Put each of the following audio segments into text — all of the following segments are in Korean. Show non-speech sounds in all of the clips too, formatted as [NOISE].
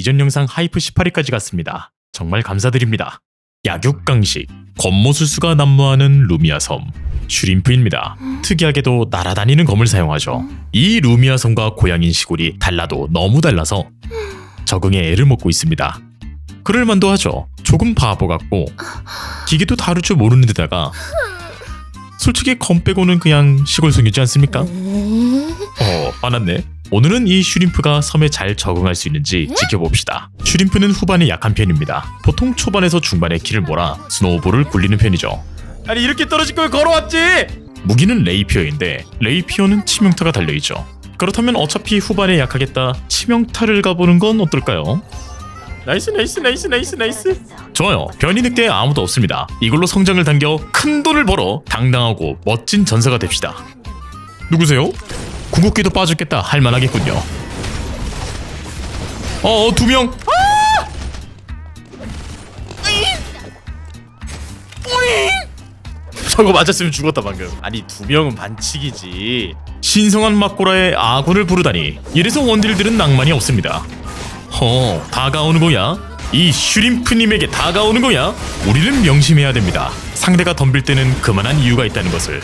이전 영상 하이프 18위까지 갔습니다. 정말 감사드립니다. 약육강식, 겉모술수가 난무하는 루미아 섬, 슈림프입니다. 특이하게도 날아다니는 검을 사용하죠. 이 루미아 섬과 고양인 시골이 달라도 너무 달라서 적응에 애를 먹고 있습니다. 그럴만도 하죠. 조금 바보 같고 기계도 다룰 줄 모르는 데다가 솔직히 검 빼고는 그냥 시골 소녀지 않습니까? 어, 화났네. 오늘은 이 슈림프가 섬에 잘 적응할 수 있는지 지켜봅시다. 슈림프는 후반에 약한 편입니다. 보통 초반에서 중반에 키를 몰아 스노우볼을 굴리는 편이죠. 아니 이렇게 떨어질 걸 걸어왔지! 무기는 레이피어인데 레이피어는 치명타가 달려있죠. 그렇다면 어차피 후반에 약하겠다 치명타를 가보는 건 어떨까요? 나이스 나이스 나이스 나이스 나이스 좋아요 변이 늑대에 아무도 없습니다 이걸로 성장을 당겨 큰 돈을 벌어 당당하고 멋진 전사가 됩시다 누구세요? 궁극기도 빠졌겠다. 할만하겠군요. 어어 두명. 저거 맞았으면 죽었다 방금. 아니 두 명은 반칙이지. 신성한 막고라에 아군을 부르다니 이래서 원딜들은 낭만이 없습니다. 허 다가오는 거야? 이 슈림프님에게 다가오는 거야? 우리는 명심해야 됩니다. 상대가 덤빌 때는 그만한 이유가 있다는 것을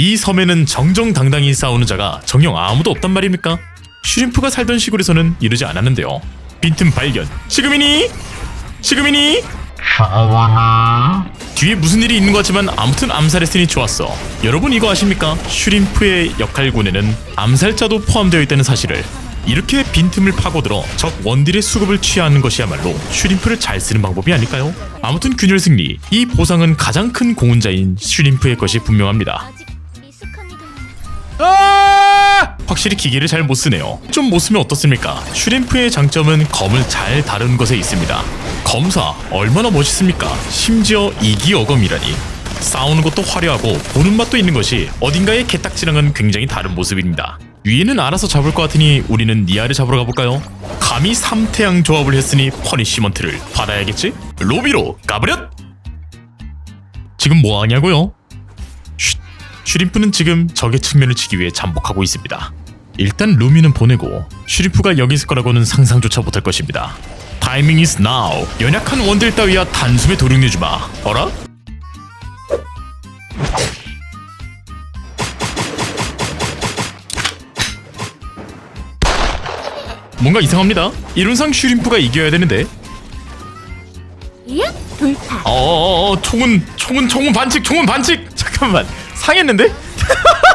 이 섬에는 정정당당히 싸우는 자가 정녕 아무도 없단 말입니까? 슈림프가 살던 시골에서는 이러지 않았는데요. 빈틈 발견. 지금이니? 지금이니? 뒤에 무슨 일이 있는 것 같지만 아무튼 암살했으니 좋았어. 여러분 이거 아십니까? 슈림프의 역할군에는 암살자도 포함되어 있다는 사실을. 이렇게 빈틈을 파고들어 적 원딜의 수급을 취하는 것이야말로 슈림프를 잘 쓰는 방법이 아닐까요? 아무튼 균열 승리. 이 보상은 가장 큰 공훈자인 슈림프의 것이 분명합니다. 확실히 기계를 잘 못 쓰네요. 좀 못 쓰면 어떻습니까? 슈림프의 장점은 검을 잘 다루는 것에 있습니다. 검사 얼마나 멋있습니까? 심지어 이기어검이라니. 싸우는 것도 화려하고 보는 맛도 있는 것이 어딘가의 개딱지랑은 굉장히 다른 모습입니다. 위에는 알아서 잡을 것 같으니 우리는 니아를 잡으러 가볼까요? 감히 삼태양 조합을 했으니 퍼니시먼트를 받아야겠지? 로비로 가버렸! 지금 뭐 하냐고요? 쉿, 슈림프는 지금 적의 측면을 치기 위해 잠복하고 있습니다. 일단 루미는 보내고 슈림프가 여기 있을 거라고는 상상조차 못할 것입니다. 타이밍 is now. 연약한 원딜 따위야 단숨에 도륙내주마. 어라? 뭔가 이상합니다. 이론상 슈림프가 이겨야 되는데. 예? 돌파. 어어어 총은 총은 총은 반칙 총은 반칙 잠깐만 상했는데? [LAUGHS]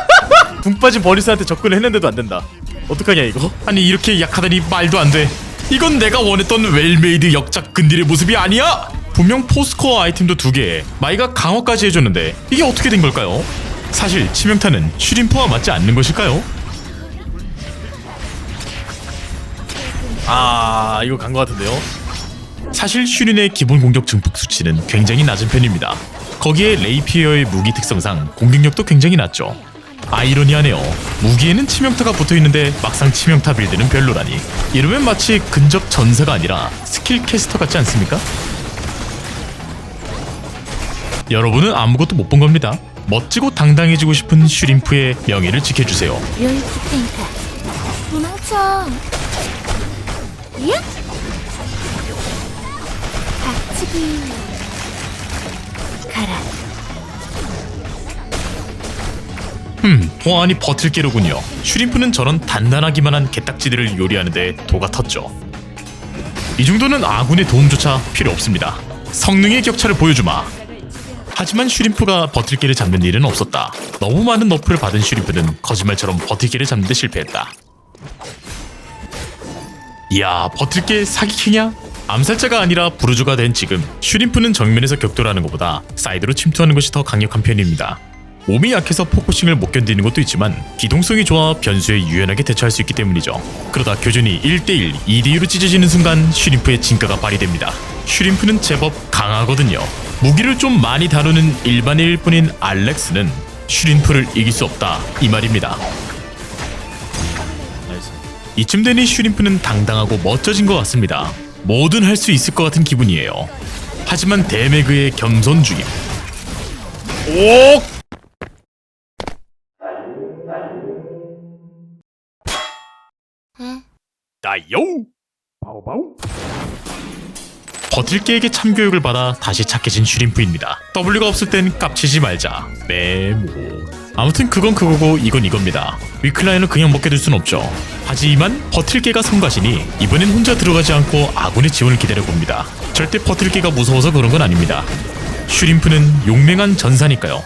붕 빠진 버리스한테 접근을 했는데도 안 된다 어떡하냐 이거 아니 이렇게 약하다니 말도 안 돼 이건 내가 원했던 웰메이드 역작 근딜의 모습이 아니야 분명 포스코어 아이템도 두 개 마이가 강화까지 해줬는데 이게 어떻게 된 걸까요? 사실 치명타는 슈림프와 맞지 않는 것일까요? 아 이거 간 것 같은데요 사실 슈린의 기본 공격 증폭 수치는 굉장히 낮은 편입니다. 거기에 레이피어의 무기 특성상 공격력도 굉장히 낮죠. 아이러니하네요. 무기에는 치명타가 붙어 있는데 막상 치명타 빌드는 별로라니. 이러면 마치 근접 전사가 아니라 스킬 캐스터 같지 않습니까? 여러분은 아무것도 못 본 겁니다. 멋지고 당당해지고 싶은 슈림프의 명예를 지켜주세요. 가라. 흠, 보안이 버틀게로군요. 슈림프는 저런 단단하기만 한 게딱지들을 요리하는데 도가 텄죠. 이 정도는 아군의 도움조차 필요 없습니다. 성능의 격차를 보여주마. 하지만 슈림프가 버틀게를 잡는 일은 없었다. 너무 많은 너프를 받은 슈림프는 거짓말처럼 버틀게를 잡는 데 실패했다. 이야, 버틀게 사기캐냐? 암살자가 아니라 부르주가 된 지금 슈림프는 정면에서 격돌하는 것보다 사이드로 침투하는 것이 더 강력한 편입니다. 몸이 약해서 포커싱을 못 견디는 것도 있지만 기동성이 좋아 변수에 유연하게 대처할 수 있기 때문이죠. 그러다 교전이 1대1, 2대2로 찢어지는 순간 슈림프의 진가가 발휘됩니다. 슈림프는 제법 강하거든요. 무기를 좀 많이 다루는 일반인일 뿐인 알렉스는 슈림프를 이길 수 없다 이 말입니다. 이쯤 되니 슈림프는 당당하고 멋져진 것 같습니다. 뭐든 할 수 있을 것 같은 기분이에요. 하지만 데메그의 겸손 중임. 오! 나요! 버틸게에게 참교육을 받아 다시 착해진 슈림프입니다. W가 없을 땐 깝치지 말자. 메모. 아무튼 그건 그거고 이건 이겁니다. 위클라이너 그냥 먹게 둘 순 없죠. 하지만 버틸게가 성가시니 이번엔 혼자 들어가지 않고 아군의 지원을 기다려봅니다. 절대 버틸게가 무서워서 그런 건 아닙니다. 슈림프는 용맹한 전사니까요.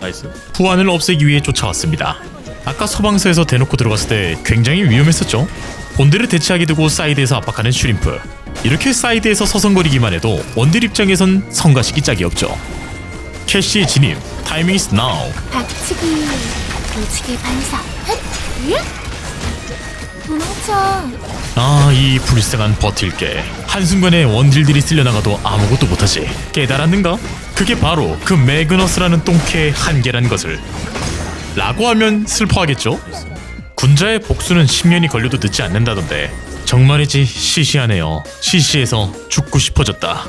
나이스. 후환을 없애기 위해 쫓아왔습니다. 아까 소방서에서 대놓고 들어갔을 때 굉장히 위험했었죠. 본대를 대치하게 되고 사이드에서 압박하는 슈림프. 이렇게 사이드에서 서성거리기만 해도 원딜 입장에선 성가시기 짝이 없죠. 캐시의 진입, 타이밍 is now. 박치기 도치기 반사 헷! 예? 도망쳐 아, 이 불쌍한 버틸게. 한순간에 원딜들이 쓸려나가도 아무것도 못하지. 깨달았는가? 그게 바로 그 매그너스라는 똥개의 한계란 것을. 라고 하면 슬퍼하겠죠? 군자의 복수는 10년이 걸려도 늦지 않는다던데. 정말이지 시시하네요. 시시해서 죽고 싶어졌다.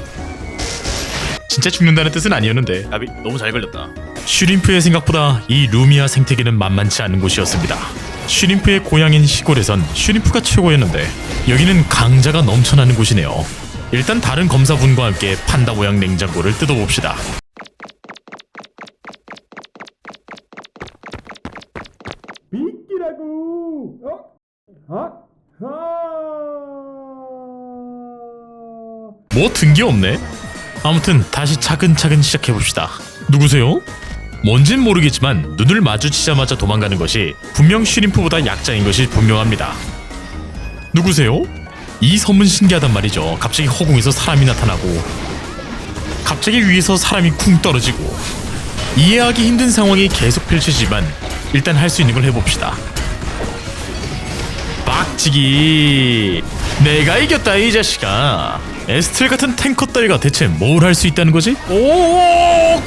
진짜 죽는다는 뜻은 아니었는데 아비 너무 잘 걸렸다. 슈림프의 생각보다 이 루미아 생태계는 만만치 않은 곳이었습니다. 슈림프의 고향인 시골에선 슈림프가 최고였는데 여기는 강자가 넘쳐나는 곳이네요. 일단 다른 검사분과 함께 판다 모양 냉장고를 뜯어봅시다. 미끼라고! 어? 어? 아! 뭐든 게 없네. 아무튼 다시 차근차근 시작해봅시다. 누구세요? 뭔진 모르겠지만 눈을 마주치자마자 도망가는 것이 분명 슈림프보다 약자인 것이 분명합니다. 누구세요? 이 섬은 신기하단 말이죠. 갑자기 허공에서 사람이 나타나고 갑자기 위에서 사람이 쿵 떨어지고 이해하기 힘든 상황이 계속 펼쳐지지만 일단 할 수 있는 걸 해봅시다. 빡치기. 내가 이겼다 이 자식아. 에스텔 같은 탱커 따위가 대체 뭘 할 수 있다는 거지? 오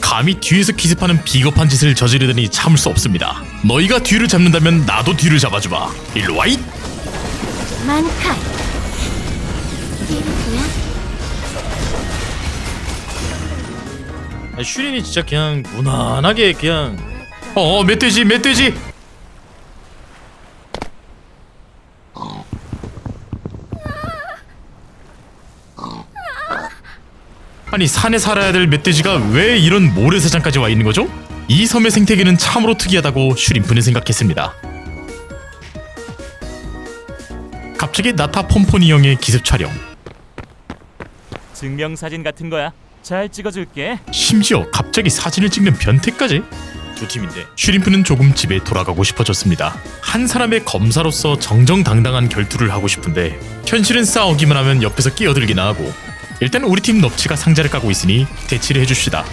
감히 뒤에서 기습하는 비겁한 짓을 저지르더니 참을 수 없습니다. 너희가 뒤를 잡는다면 나도 뒤를 잡아주마. 일로 와잇 만칼 띠르야 슈린이 진짜 그냥 무난하게 그냥 어 멧돼지 멧돼지 아니 산에 살아야 될 멧돼지가 왜 이런 모래사장까지 와 있는 거죠? 이 섬의 생태계는 참으로 특이하다고 슈림프는 생각했습니다. 갑자기 나타 폼포니 형의 기습 촬영. 증명사진 같은 거야. 잘 찍어줄게. 심지어 갑자기 사진을 찍는 변태까지? 두 팀인데 슈림프는 조금 집에 돌아가고 싶어졌습니다. 한 사람의 검사로서 정정당당한 결투를 하고 싶은데 현실은 싸우기만 하면 옆에서 끼어들기나 하고 일단 우리 팀 넙치가 상자를 까고 있으니 대치를 해줍시다.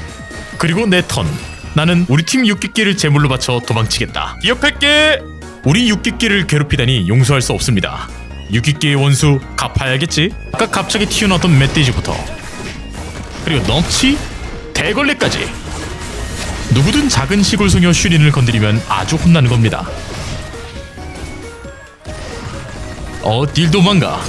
그리고 내 턴. 나는 우리 팀 육기끼를 제물로 바쳐 도망치겠다. 기억할게. 우리 육기끼를 괴롭히다니 용서할 수 없습니다. 육기끼의 원수 갚아야겠지. 아까 갑자기 튀어나왔던 멧돼지부터 그리고 넙치, 대걸레까지 누구든 작은 시골 소녀 슈린을 건드리면 아주 혼나는 겁니다. 어딜 도망가?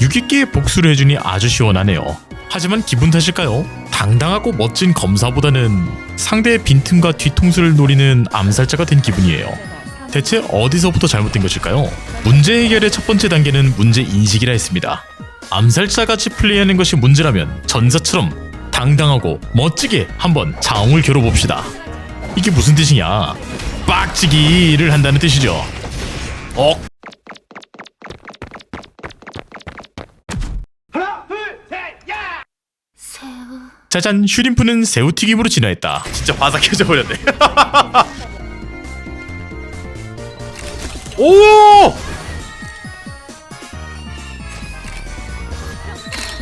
유기끼의 복수를 해주니 아주 시원하네요. 하지만 기분 탓일까요? 당당하고 멋진 검사보다는 상대의 빈틈과 뒤통수를 노리는 암살자가 된 기분이에요. 대체 어디서부터 잘못된 것일까요? 문제 해결의 첫 번째 단계는 문제 인식이라 했습니다. 암살자같이 플레이하는 것이 문제라면 전사처럼 당당하고 멋지게 한번 자웅을 겨뤄봅시다. 이게 무슨 뜻이냐? 빡치기를 한다는 뜻이죠. 어? 짜잔 슈림프는 새우튀김으로 진화했다. 진짜 바삭해져 버렸네. [LAUGHS] 오!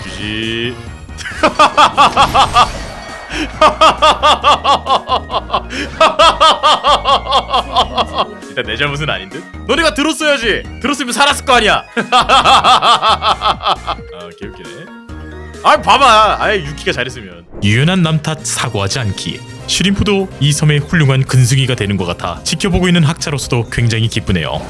유지. [LAUGHS] 일단 내 잘못은 아닌 듯. 너네가 들었어야지. 들었으면 살았을 거 아니야. [LAUGHS] 아, 개웃기네. 아 봐봐 아예 유키가 잘했으면 유연한 남 탓 사고하지 않기 슈림프도 이 섬의 훌륭한 근승이가 되는 것 같아 지켜보고 있는 학자로서도 굉장히 기쁘네요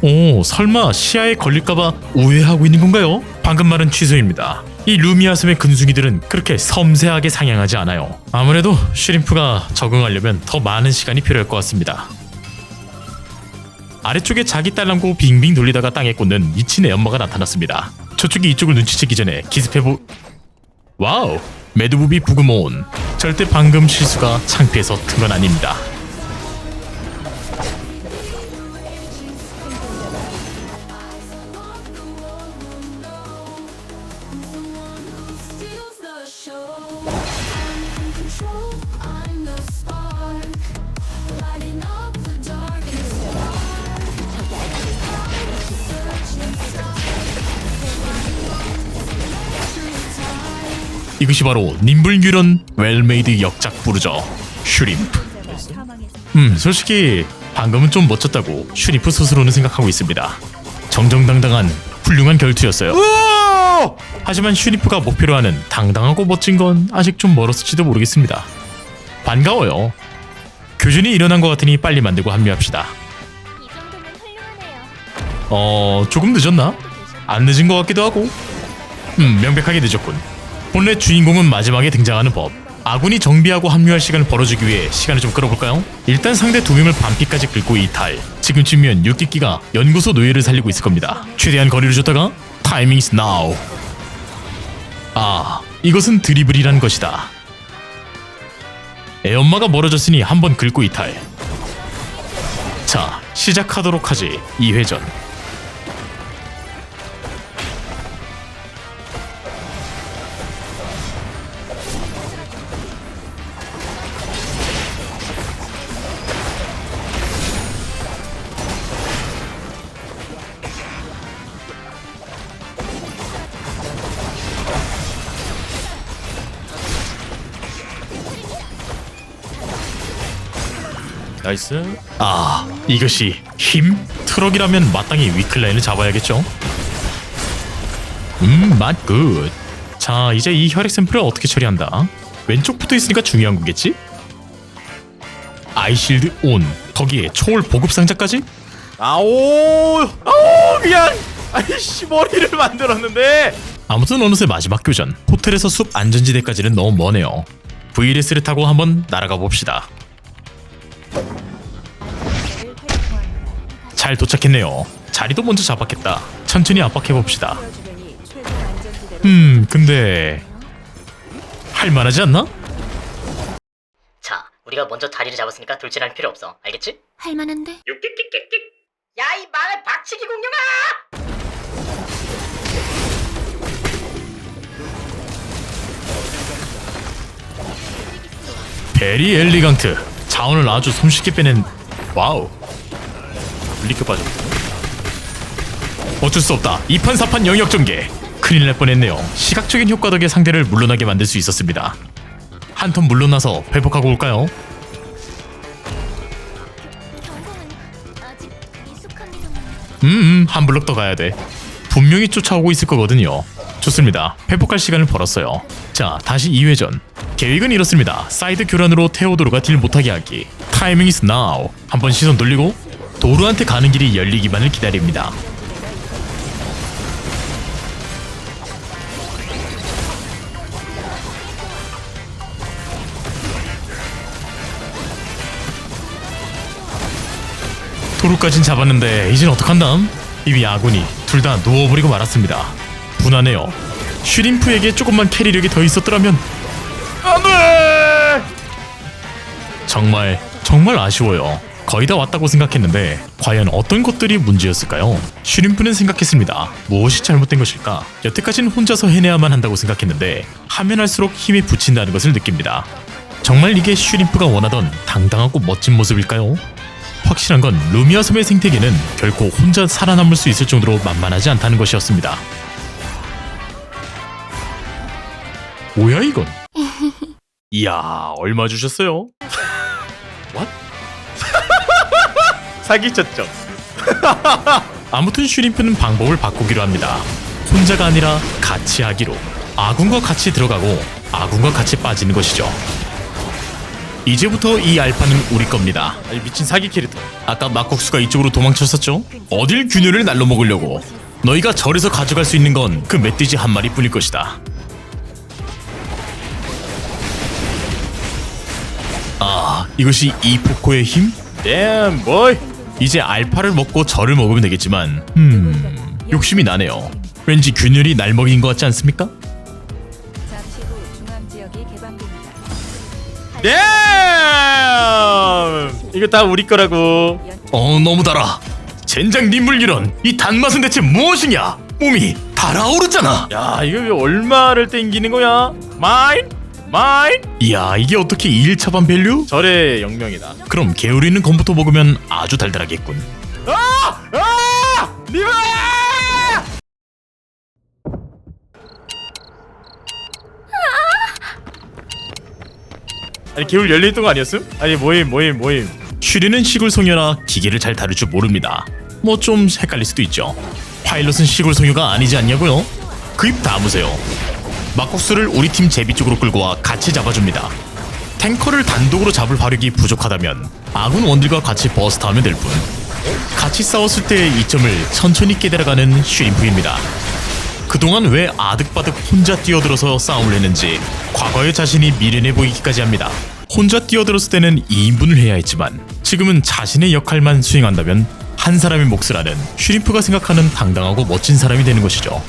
오 설마 시야에 걸릴까봐 우회하고 있는 건가요? 방금 말은 취소입니다 이 루미아 섬의 근숭이들은 그렇게 섬세하게 상향하지 않아요. 아무래도 슈림프가 적응하려면 더 많은 시간이 필요할 것 같습니다. 아래쪽에 자기 딸랑고 빙빙 돌리다가 땅에 꽂는 미친 애엄마가 나타났습니다. 저쪽이 이쪽을 눈치채기 전에 기습해보... 와우! 매드부비 부그모온 절대 방금 실수가 창피해서 튼 건 아닙니다. 이것이 바로 님불규런 웰메이드 역작 부르죠. 슈림프. 음, 솔직히 방금은 좀 멋졌다고 슈림프 스스로는 생각하고 있습니다. 정정당당한 훌륭한 결투였어요. 하지만 슈림프가 목표로 하는 당당하고 멋진 건 아직 좀 멀었을지도 모르겠습니다. 반가워요. 교준이 일어난 것 같으니 빨리 만들고 합류합시다. 이 정도면 훌륭하네요. 어, 조금 늦었나? 안 늦은 것 같기도 하고. 음, 명백하게 늦었군. 본래 주인공은 마지막에 등장하는 법. 아군이 정비하고 합류할 시간을 벌어주기 위해 시간을 좀 끌어볼까요? 일단 상대 두 명을 반피까지 긁고 이탈. 지금쯤이면 육기끼가 연구소 노예를 살리고 있을 겁니다. 최대한 거리를 줬다가 타이밍 is now. 아, 이것은 드리블이란 것이다. 애엄마가 멀어졌으니 한번 긁고 이탈. 자, 시작하도록 하지. 2회전. 나이스. 아, 이것이 힘? 트럭이라면 마땅히 위클라인을 잡아야겠죠? 음, 맛 굿. 자, 이제 이 혈액 샘플을 어떻게 처리한다? 왼쪽 붙어 있으니까 중요한 거겠지? 아이실드 온. 거기에 초월 보급 상자까지? 아오 아오 미안 아이씨 머리를 만들었는데 아무튼 어느새 마지막 교전. 호텔에서 숲 안전지대까지는 너무 머네요. VLS를 타고 한번 날아가 봅시다. 잘 도착했네요. 자리도 먼저 잡았겠다. 천천히 압박해 봅시다. 음, 근데 할만하지 않나? 자, 우리가 먼저 자리를 잡았으니까 돌진할 필요 없어. 알겠지? 할만한데? 야, 이 망할 박치기 공룡아! 베리 엘리강트. 자원을 아주 손쉽게 빼낸 와우. 리크 빠져. 어쩔 수 없다. 2판 4판 영역 전개. 큰일 날 뻔했네요. 시각적인 효과 덕에 상대를 물러나게 만들 수 있었습니다. 한 턴 물러나서 회복하고 올까요? 경공은 아직 미숙한 이름은 음, 음, 한 블럭 더 가야 돼. 분명히 쫓아오고 있을 거거든요. 좋습니다. 회복할 시간을 벌었어요. 자, 다시 2회전. 계획은 이렇습니다. 사이드 교란으로 테오도르가 딜 못하게 하기. 타이밍 is now. 한번 시선 돌리고 도르한테 가는 길이 열리기만을 기다립니다. 도루까진 잡았는데 이젠 어떡한담? 이미 아군이 둘 다 누워버리고 말았습니다. 분하네요. 슈림프에게 조금만 캐리력이 더 있었더라면 안돼. 정말 정말 아쉬워요. 거의 다 왔다고 생각했는데 과연 어떤 것들이 문제였을까요? 슈림프는 생각했습니다. 무엇이 잘못된 것일까? 여태까지는 혼자서 해내야만 한다고 생각했는데 하면 할수록 힘이 붙인다는 것을 느낍니다. 정말 이게 슈림프가 원하던 당당하고 멋진 모습일까요? 확실한 건 루미아 섬의 생태계는 결코 혼자 살아남을 수 있을 정도로 만만하지 않다는 것이었습니다. 뭐야 이건? [LAUGHS] 이야 얼마 주셨어요? [LAUGHS] What? [LAUGHS] 사기쳤죠 아무튼 슈림프는 방법을 바꾸기로 합니다. 혼자가 아니라 같이 하기로. 아군과 같이 들어가고 아군과 같이 빠지는 것이죠. 이제부터 이 알파는 우리 겁니다. 아니 미친 사기 캐릭터 아까 막국수가 이쪽으로 도망쳤었죠? 어딜 균열을 날로 먹으려고? 너희가 절에서 가져갈 수 있는 건 그 멧돼지 한 마리뿐일 것이다. 아 이것이 이 포코의 힘? Damn boy. 이제 알파를 먹고 저를 먹으면 되겠지만 음 욕심이 나네요 왠지 균열이 날 먹인 것 같지 않습니까? 잠시 후 중앙 지역이 개방됩니다. Damn. 이거 다 우리 거라고. 어 너무 달아 젠장 님물 이런 이 단맛은 대체 무엇이냐 몸이 달아오르잖아 야 이거 왜 얼마를 땡기는 거야? 마인? 마인? 이야 이게 어떻게 1차 반 밸류? 절의 영명이다. 그럼 게으르 있는 검부터 먹으면 아주 달달하겠군 아! 리바! 아니 개울 열려있던 거 아니었음? 아니 모임 모임 모임 슈리는 시골 소녀라 기계를 잘 다룰 줄 모릅니다. 뭐 좀 헷갈릴 수도 있죠. 파일럿은 시골 소녀가 아니지 않냐고요? 그 입 다무세요. 막국수를 우리 팀 제비 쪽으로 끌고 와 같이 잡아줍니다. 탱커를 단독으로 잡을 화력이 부족하다면 아군 원들과 같이 버스트하면 될 뿐. 같이 싸웠을 때의 이점을 천천히 깨달아가는 슈림프입니다. 그동안 왜 아득바득 혼자 뛰어들어서 싸움을 했는지 과거의 자신이 미련해 보이기까지 합니다. 혼자 뛰어들었을 때는 2인분을 해야 했지만 지금은 자신의 역할만 수행한다면 한 사람의 몫을 하는 슈림프가 생각하는 당당하고 멋진 사람이 되는 것이죠.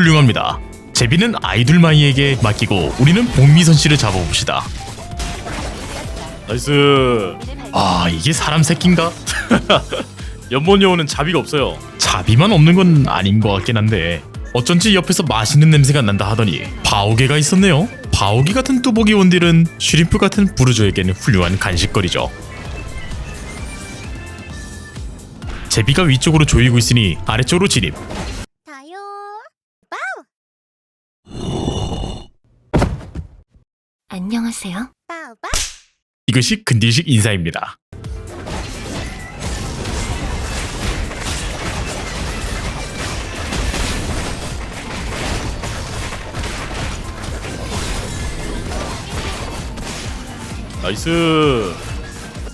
훌륭합니다. 제비는 아이돌마이에게 맡기고 우리는 복미선 씨를 잡아봅시다. 나이스 아 이게 사람 새끼인가? [LAUGHS] 연못 여우는 자비가 없어요 자비만 없는 건 아닌 것 같긴 한데 어쩐지 옆에서 맛있는 냄새가 난다 하더니 바오게가 있었네요. 바오게 같은 뚜벅이 원딜은 슈림프 같은 부르조에게는 훌륭한 간식거리죠. 제비가 위쪽으로 조이고 있으니 아래쪽으로 진입. 다요. 안녕하세요. 빠우빠. 이것이 근딜식 인사입니다. 나이스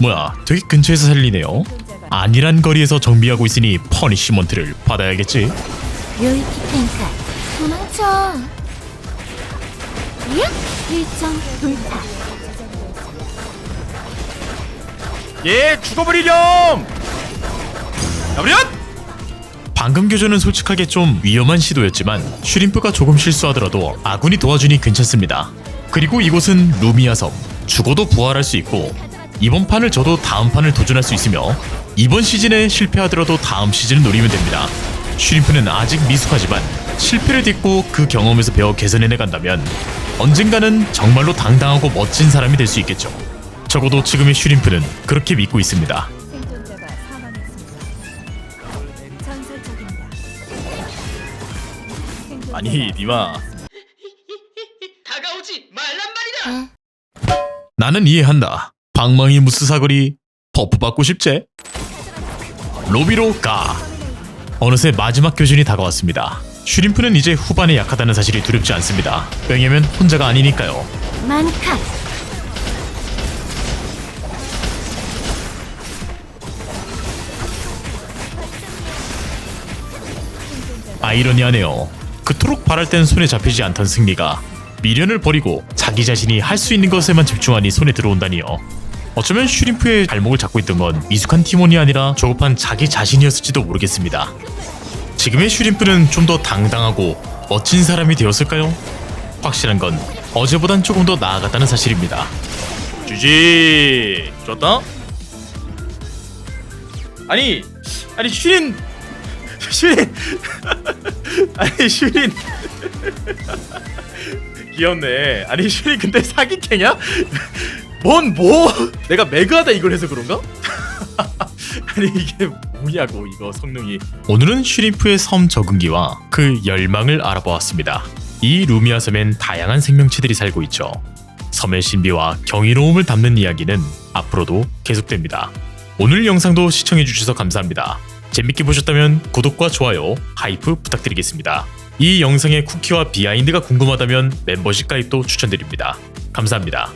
뭐야, 되게 근처에서 살리네요. 아니란 거리에서 정비하고 있으니 퍼니시먼트를 받아야겠지. 료이키 탱카. 도망쳐. 예? 일정 돌파. 예 죽어버리렴 야브리엇 방금 교전은 솔직하게 좀 위험한 시도였지만 슈림프가 조금 실수하더라도 아군이 도와주니 괜찮습니다. 그리고 이곳은 루미아 섬. 죽어도 부활할 수 있고 이번 판을 져도 다음 판을 도전할 수 있으며 이번 시즌에 실패하더라도 다음 시즌을 노리면 됩니다. 슈림프는 아직 미숙하지만 실패를 딛고 그 경험에서 배워 개선해 간다면 언젠가는 정말로 당당하고 멋진 사람이 될 수 있겠죠. 적어도 지금의 슈림프는 그렇게 믿고 있습니다. 생존자가 사망했습니다. 전설적입니다. 생존자가 아니 니마 에? [LAUGHS] 나는 이해한다. 방망이 무스 사거리 버프 받고 싶제? 로비로 가. 어느새 마지막 교전이 다가왔습니다. 슈림프는 이제 후반에 약하다는 사실이 두렵지 않습니다. 왜냐면 혼자가 아니니까요. 만카. 아이러니하네요. 그토록 바랄 땐 손에 잡히지 않던 승리가 미련을 버리고 자기 자신이 할 수 있는 것에만 집중하니 손에 들어온다니요. 어쩌면 슈림프의 발목을 잡고 있던 건 미숙한 팀원이 아니라 조급한 자기 자신이었을지도 모르겠습니다. 지금의 슈림프는 좀 더 당당하고 멋진 사람이 되었을까요? 확실한 건 어제보단 조금 더 나아갔다는 사실입니다. 주지 좋았다 아니 아니 슈린 슈린 [LAUGHS] 아니 슈린 [LAUGHS] 귀엽네 아니 슈린 근데 사기캐냐 뭔 뭐 [LAUGHS] 내가 매그하다 이걸 해서 그런가 [LAUGHS] 아니 이게 뭐냐고 이거 성능이 오늘은 슈림프의 섬 적응기와 그 열망을 알아보았습니다. 이 루미아 섬엔 다양한 생명체들이 살고 있죠. 섬의 신비와 경이로움을 담는 이야기는 앞으로도 계속됩니다. 오늘 영상도 시청해주셔서 감사합니다. 재밌게 보셨다면 구독과 좋아요, 하이프 부탁드리겠습니다. 이 영상의 쿠키와 비하인드가 궁금하다면 멤버십 가입도 추천드립니다. 감사합니다.